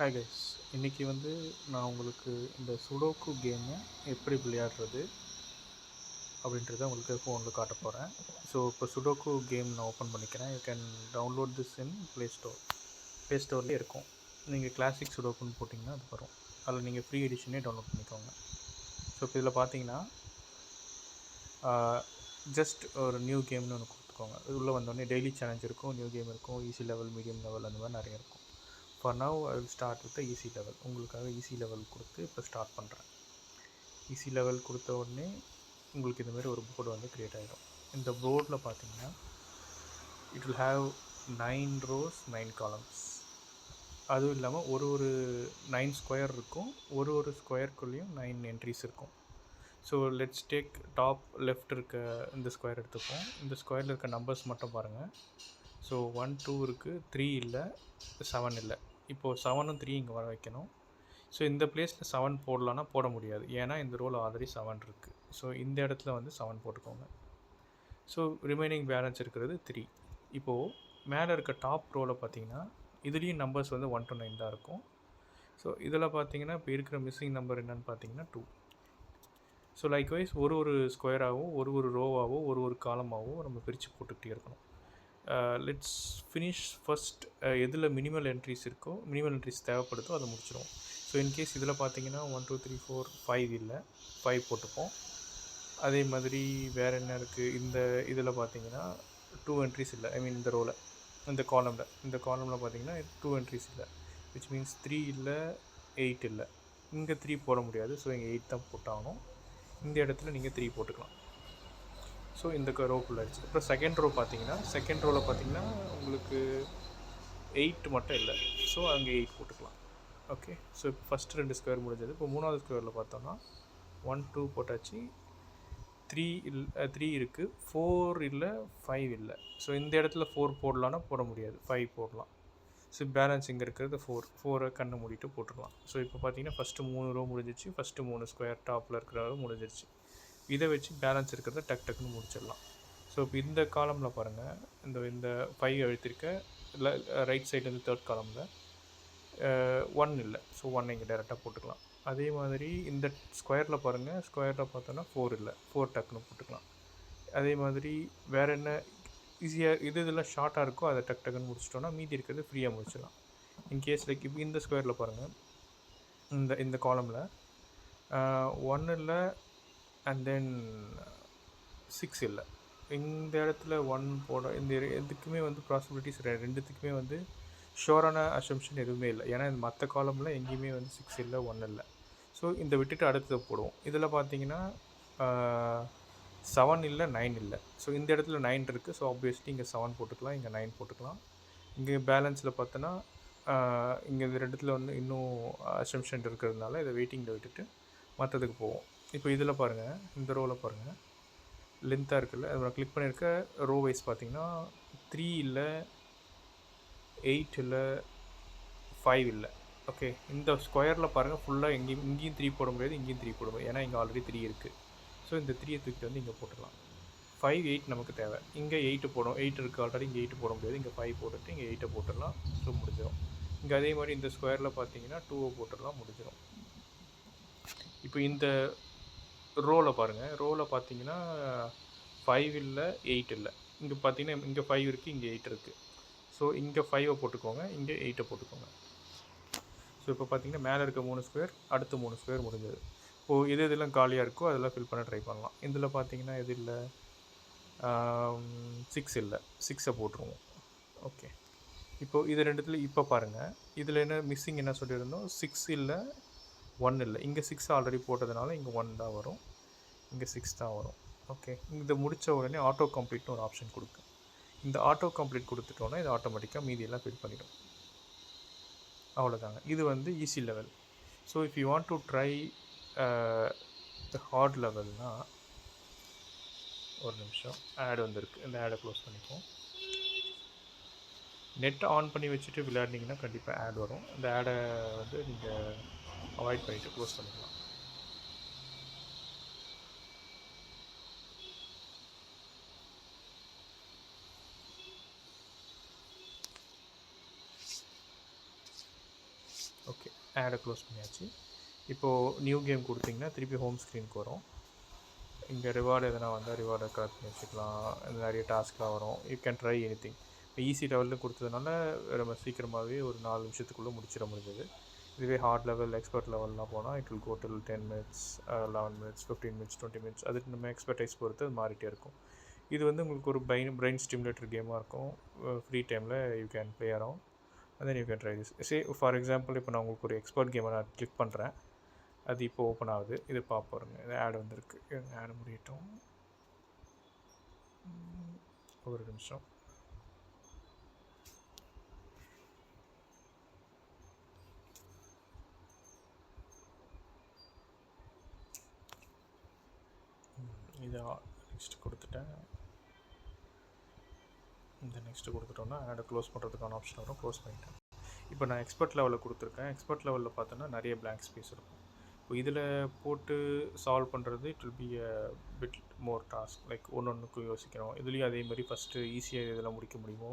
Hi guys இன்றைக்கி வந்து நான் உங்களுக்கு இந்த சுடோக்கு கேமை எப்படி விளையாடுறது அப்படின்றத உங்களுக்கு ஃபோனில் காட்ட போகிறேன் ஸோ இப்போ சுடோக்கு கேம் நான் ஓப்பன் பண்ணிக்கிறேன். You can download this in play store play ஸ்டோர்லேயே இருக்கும். நீங்கள் கிளாசிக் சுடோக்குன்னு போட்டிங்கன்னா அது வரும். அதில் நீங்கள் ஃப்ரீ எடிஷனே டவுன்லோட் பண்ணிக்கோங்க. ஸோ இப்போ இதில் பார்த்தீங்கன்னா ஜஸ்ட் ஒரு நியூ கேம்னு ஒன்று கொடுத்துக்கோங்க. உள்ளே வந்தோடனே டெய்லி சேலஞ்ச் இருக்கும் நியூ கேம் இருக்கும் ஈஸி லெவல் மீடியம் லெவல் அந்த மாதிரி நிறைய இருக்கும். For now I will start with easy level உங்களுக்காக ஈஸி லெவல் கொடுத்து இப்போ ஸ்டார்ட் பண்ணுறேன் ஈஸி லெவல் கொடுத்த உடனே உங்களுக்கு இந்த மாதிரி ஒரு போர்டு வந்து க்ரியேட் ஆகிடும் இந்த போர்டில் பார்த்தீங்கன்னா it will have nine rows nine columns அதுவும் இல்லாமல் ஒரு ஒரு நைன் ஸ்கொயர் இருக்கும். ஒரு ஒரு ஸ்கொயர்க்குள்ளேயும் நைன் என்ட்ரிஸ் இருக்கும். So let's take top left இருக்க இந்த ஸ்கொயர் எடுத்துப்போம். இந்த ஸ்கொயரில் இருக்க நம்பர்ஸ் மட்டும் பாருங்கள் ஸோ ஒன் டூ இருக்குது த்ரீ இல்லை செவன் இல்லை. இப்போது செவனும் த்ரீ இங்கே வர வைக்கணும். ஸோ இந்த பிளேஸில் செவன் போடலான்னா போட முடியாது. ஏன்னா இந்த ரோல் ஆல்ரெடி செவன் இருக்குது ஸோ இந்த இடத்துல வந்து செவன் போட்டுக்கோங்க. ஸோ ரிமைனிங் பேலன்ஸ் இருக்கிறது த்ரீ இப்போது மேலே இருக்க டாப் ரோவில் பார்த்தீங்கன்னா இதுலேயும் நம்பர்ஸ் வந்து ஒன் டு நைன் தான் இருக்கும். ஸோ இதில் பார்த்தீங்கன்னா இப்போ இருக்கிற மிஸ்ஸிங் நம்பர் என்னென்னு பார்த்தீங்கன்னா டூ ஸோ லைக்வைஸ் ஒரு ஒரு ஸ்கொயராகவும் ஒரு ஒரு ரோவாகவோ ஒரு ஒரு காலமாகவோ நம்ம பிரித்து போட்டுக்கிட்டே இருக்கணும். லெட்ஸ் ஃபினிஷ் ஃபஸ்ட் எதில் மினிமல் என்ட்ரிஸ் இருக்கோ மினிமல் என்ட்ரிஸ் தேவைப்படுதோ அதை முடிச்சிடும் ஸோ இன்கேஸ் இதில் பார்த்தீங்கன்னா one two three four five இல்லை. ஃபைவ் போட்டுப்போம். அதே மாதிரி வேறு என்ன இருக்குது இந்த இதில் பார்த்தீங்கன்னா டூ என்ட்ரிஸ் இல்லை. ஐ மீன் இந்த ரோவில் இந்த காலமில் இந்த காலமில் பார்த்தீங்கன்னா டூ என்ட்ரிஸ் இல்லை. விச் மீன்ஸ் த்ரீ இல்லை எயிட் இல்லை. இங்கே த்ரீ போட முடியாது. ஸோ இங்கே எயிட் தான் போட்டாகணும். இந்த இடத்துல நீங்கள் த்ரீ போட்டுக்கலாம். ஸோ இந்த ரோ ஃபுல் ஆயிடுச்சு. அப்புறம் செகண்ட் ரோ பார்த்தீங்கன்னா செகண்ட் ரோவில் பார்த்தீங்கன்னா உங்களுக்கு எயிட் மட்டும் இல்லை. ஸோ அங்கே எயிட் போட்டுக்கலாம். ஓகே ஸோ இப்போ ஃபஸ்ட் ரெண்டு ஸ்கொயர் முடிஞ்சது. இப்போ மூணாவது ஸ்கொயரில் பார்த்தோன்னா ஒன் டூ போட்டாச்சு. த்ரீ இல் த்ரீ இருக்குது ஃபோர் இல்லை ஃபைவ் இல்லை. ஸோ இந்த இடத்துல ஃபோர் போடலான்னா போட முடியாது. ஃபைவ் போடலாம். ஸோ பேலன்ஸ் இங்கே இருக்கிறது ஃபோர் ஃபோரை கண்ணை மூடிட்டு போட்டுடலாம். ஸோ இப்போ பார்த்தீங்கன்னா ஃபஸ்ட்டு மூணு ரோ முடிஞ்சிச்சு. ஃபஸ்ட்டு மூணு ஸ்கொயர் டாப்பில் இருக்கிற ரோ முடிஞ்சிருச்சு. இதை வச்சு பேலன்ஸ் இருக்கிறத டக் டக்குன்னு முடிச்சிடலாம். ஸோ இப்போ இந்த காலமில் பாருங்கள் இந்த இந்த ஃபைவ் எழுத்திருக்க இல்லை ரைட் சைட்லேருந்து தேர்ட் காலமில் ஒன் இல்லை. ஸோ ஒன் இங்கே டேரெக்டாக போட்டுக்கலாம். அதே மாதிரி இந்த ஸ்கொயரில் பாருங்கள் ஸ்கொயரில் பார்த்தோன்னா ஃபோர் இல்லை. ஃபோர் டக்குன்னு போட்டுக்கலாம். அதே மாதிரி வேறு என்ன ஈஸியாக இது இதெல்லாம் ஷார்ட்டாக இருக்கோ அதை டக் டக்குன்னு முடிச்சிட்டோன்னா மீதி இருக்கிறது ஃப்ரீயாக முடிச்சிடலாம். இன்கேஸ் லைக் இப்போ இந்த ஸ்கொயரில் பாருங்கள் இந்த இந்த காலமில் ஒன்று இல்லை அண்ட் தென் சிக்ஸ் இல்லை. இந்த இடத்துல ஒன் போட இந்த எதுக்குமே வந்து ப்ராசிபிலிட்டிஸ் ரெண்டுத்துக்குமே வந்து ஷோரான அசம்ஷன் எதுவுமே இல்லை. ஏன்னா இந்த மற்ற காலமில் எங்கேயுமே வந்து சிக்ஸ் இல்லை ஒன் இல்லை. ஸோ இந்த விட்டுட்டு அடுத்தது போடுவோம். இதில் பார்த்தீங்கன்னா செவன் இல்லை நைன் இல்லை. ஸோ இந்த இடத்துல நைன் இருக்குது ஸோ ஆப்வியஸ்லி இங்கே செவன் போட்டுக்கலாம் இங்கே நைன் போட்டுக்கலாம். இங்கே பேலன்ஸில் பார்த்தோன்னா இங்கே இந்த ரெண்டுத்தில் வந்து இன்னும் அசம்ஷன் இருக்கிறதுனால இதை வெயிட்டிங்கில் விட்டுட்டு மற்றதுக்கு போவோம். இப்போ இதில் பாருங்கள் இந்த ரோவில் பாருங்கள் லென்த்தாக இருக்குல்ல அதில் நான் கிளிக் பண்ணியிருக்க ரோ வைஸ் பார்த்தீங்கன்னா த்ரீ இல்லை எயிட் இல்லை ஃபைவ் இல்லை. ஓகே இந்த ஸ்கொயரில் பாருங்கள் ஃபுல்லாக எங்கேயும் இங்கேயும் த்ரீ போட முடியாது இங்கேயும் த்ரீ போட முடியாது. ஏன்னா இங்கே ஆல்ரெடி த்ரீ இருக்குது ஸோ இந்த த்ரீயை தூக்கிட்டு வந்து இங்கே போட்டுடலாம். ஃபைவ் எயிட் நமக்கு தேவை. இங்கே எயிட்டு போடும் எயிட் இருக்குது ஆல்ரெடி இங்கே எயிட்டு போட முடியாது. இங்கே ஃபைவ் போட்டுட்டு இங்கே எயிட்டை போட்டுடலாம். ஸோ முடிஞ்சிடும். இங்கே அதே மாதிரி இந்த ஸ்கொயரில் பார்த்தீங்கன்னா டூவை போட்டுடலாம் முடிஞ்சிடும். இப்போ இந்த ரோவில் பாருங்கள் ரோவில் பார்த்தீங்கன்னா ஃபைவ் இல்லை எயிட் இல்லை. இங்கே பார்த்தீங்கன்னா இங்கே ஃபைவ் இருக்குது இங்கே எயிட் இருக்குது ஸோ இங்கே ஃபைவை போட்டுக்கோங்க இங்கே எயிட்டை போட்டுக்கோங்க. ஸோ இப்போ பார்த்தீங்கன்னா மேலே இருக்க மூணு ஸ்கொயர் அடுத்த மூணு ஸ்கொயர் முடிஞ்சது. இப்போது எது எதெல்லாம் காலியாக இருக்கோ அதெல்லாம் ஃபில் பண்ண ட்ரை பண்ணலாம். இதில் பார்த்தீங்கன்னா எது இல்லை? சிக்ஸ் இல்லை. சிக்ஸை போட்டுருவோம். ஓகே இப்போது இது ரெண்டுத்துல இப்போ பாருங்கள் இதில் என்ன மிஸ்ஸிங் என்ன சொல்லியிருந்தோம்? சிக்ஸ் இல்லை ஒன் இல்லை. இங்கே சிக்ஸ் ஆல்ரெடி போட்டதுனால இங்கே ஒன் தான் வரும். இங்கே சிக்ஸ் தான் வரும். ஓகே இதை முடித்த உடனே ஆட்டோ கம்ப்ளீட்னு ஒரு ஆப்ஷன் கொடுக்கும் இந்த ஆட்டோ கம்ப்ளீட் கொடுத்துட்டோன்னா இது ஆட்டோமேட்டிக்காக மீதியெல்லாம் ஃபில் பண்ணிடும். அவ்வளோதாங்க இது வந்து easy level so if you want to try the hard லெவல்னால் ஒரு நிமிஷம். ஆட் வந்திருக்கு. இந்த ஆடை க்ளோஸ் பண்ணிப்போம் நெட் ஆன் பண்ணி வச்சுட்டு விளையாடினீங்கன்னா கண்டிப்பாக ஆட் வரும். இந்த ஆடை வந்து நீங்கள் அவாய்ட் பண்ணிவிட்டு க்ளோஸ் பண்ணிக்கலாம். ஆடை க்ளோஸ் பண்ணியாச்சு. இப்போது நியூ கேம் கொடுத்தீங்கன்னா திருப்பி ஹோம் ஸ்க்ரீனுக்கு வரும். இங்கே ரிவார்டு எதனா வந்தால் ரிவார்டை கலெக்ட் பண்ணி வச்சுக்கலாம். நிறைய டாஸ்க்லாம் வரும். You can try anything இப்போ ஈஸி லெவலில் கொடுத்ததுனால நம்ம சீக்கிரமாகவே ஒரு நாலு நிமிஷத்துக்குள்ளே முடிச்சிட முடிஞ்சது. இதுவே ஹார்ட் லெவல் எக்ஸ்பர்ட் லெவல்லாம் போனால் it will go till ten minutes eleven minutes fifteen minutes twenty minutes அதுக்கு நம்ம எக்ஸ்பர்டைஸ் பொறுத்து அது மாறிட்டே இருக்கும். இது வந்து உங்களுக்கு ஒரு பிரைன் பிரெயின் ஸ்டிமுலேட்டர் கேமாக இருக்கும். ஃப்ரீ டைமில் you can play around and then you can try say for example இப்போ நான் உங்களுக்கு ஒரு எக்ஸ்பர்ட் கேமை நான் கிளிக் பண்ணுறேன் அது இப்போ ஓப்பன் ஆகுது. இது பார்ப்போருங்க இது ஆட் வந்திருக்கு. ஆட் முடியட்டும். ஒரு நிமிஷம். இதை நெக்ஸ்ட் கொடுத்துட்டேன். இந்த நெக்ஸ்ட்டு கொடுத்துட்டோம்னா ஆடை க்ளோஸ் பண்ணுறதுக்கான ஆப்ஷன் வரும் க்ளோஸ் பண்ணிட்டேன். இப்போ நான் எக்ஸ்பர்ட் லெவலில் கொடுத்துருக்கேன். எக்ஸ்பர்ட் லெவலில் பார்த்தோன்னா நிறைய பிளாங்க் ஸ்பேஸ் இருக்கும். இப்போ இதில் போட்டு சால்வ் பண்ணுறது it will be a bit more task like ஒன்று ஒன்றுக்கும் யோசிக்கணும். இதுலேயும் அதே மாதிரி ஃபஸ்ட்டு ஈஸியாக இதெல்லாம் முடிக்க முடியுமோ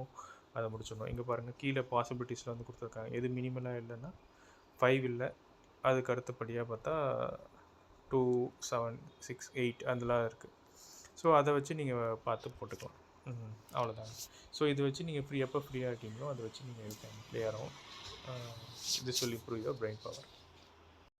அதை முடிச்சிடணும். இங்கே பாருங்கள் கீழே பாசிபிலிட்டிஸில் வந்து கொடுத்துருக்காங்க. எது மினிமலாக இல்லைன்னா ஃபைவ் இல்லை. அதுக்கு அடுத்தபடியாக பார்த்தா டூ செவன் சிக்ஸ் எயிட் அதெல்லாம் இருக்குது ஸோ அதை வச்சு நீங்கள் பார்த்து போட்டுக்கலாம். அவ்வளோதாங்க ஸோ இது வச்சு நீங்கள் ஃப்ரீ எப்போ ஃப்ரீயாக இருக்கீங்களோ அதை வச்சு நீங்கள் யூ கேன் இது சொல்லி திஸ் பிரெயின் பவர்